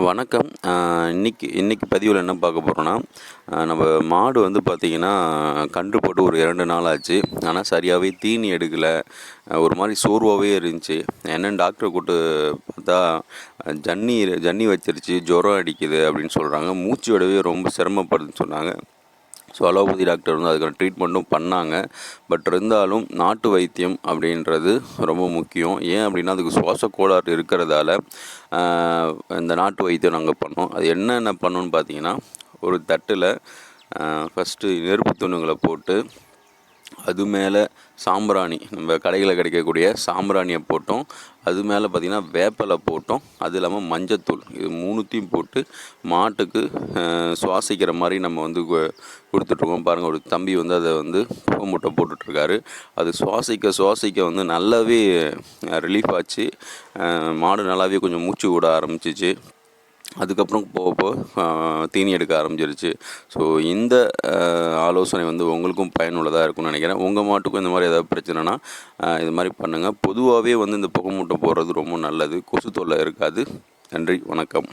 வணக்கம். இன்றைக்கி இன்றைக்கி பதிவில் என்ன பார்க்க போகிறோன்னா நம்ம மாடு வந்து பார்த்திங்கன்னா கன்று போட்டு ஒரு இரண்டு நாள் ஆச்சு. ஆனால் சரியாகவே தீனி எடுக்கலை. ஒரு மாதிரி சோர்வாகவே இருந்துச்சு. என்னென்னு டாக்டரை கூட்டு பார்த்தா ஜன்னி ஜன்னி வச்சிருச்சு ஜுரம் அடிக்குது அப்படின்னு சொல்கிறாங்க மூச்சு விடவே ரொம்ப சிரமப்படுதுன்னு சொன்னாங்க. ஸோ அலோபதி டாக்டர் வந்து அதுக்கான ட்ரீட்மெண்ட்டும் பண்ணாங்க. பட் இருந்தாலும் நாட்டு வைத்தியம் அப்படின்றது ரொம்ப முக்கியம். ஏன் அப்படின்னா அதுக்கு சுவாச கோளாறு இருக்கிறதால இந்த நாட்டு வைத்தியம் நாங்கள் பண்ணோம். அது என்னென்ன பண்ணோன்னு பார்த்தீங்கன்னா ஒரு தட்டில் ஃபஸ்ட்டு நெருப்பு துணுங்களை போட்டு அது மேலே சாம்பிராணி. நம்ம கடைகளில் கிடைக்கக்கூடிய சாம்பிராணியை போட்டோம். அது மேலே பார்த்திங்கன்னா வேப்பலை போட்டோம். அது இல்லாமல் மஞ்சத்தூள். இது மூணுத்தையும் போட்டு மாட்டுக்கு சுவாசிக்கிற மாதிரி நம்ம வந்து கொடுத்துட்ருக்கோம். பாருங்கள் ஒரு தம்பி வந்து அதை வந்து புகை மூட்டை போட்டுட்ருக்காரு. அது சுவாசிக்க சுவாசிக்க வந்து நல்லாவே ரிலீஃப் ஆச்சு. மாடு நல்லாவே கொஞ்சம் மூச்சு விட ஆரம்பிச்சிச்சு. அதுக்கப்புறம் போக போக தீனி எடுக்க ஆரம்பிச்சிருச்சு. ஸோ இந்த ஆலோசனை வந்து உங்களுக்கும் பயனுள்ளதாக இருக்கும்னு நினைக்கிறேன். உங்கள் மாட்டுக்கும் இந்த மாதிரி ஏதாவது பிரச்சனைனா இது மாதிரி பண்ணுங்கள் பொதுவாகவே வந்து இந்த புகை மூட்டை போடுறது ரொம்ப நல்லது. கொசு தொல்லை இருக்காது. நன்றி வணக்கம்.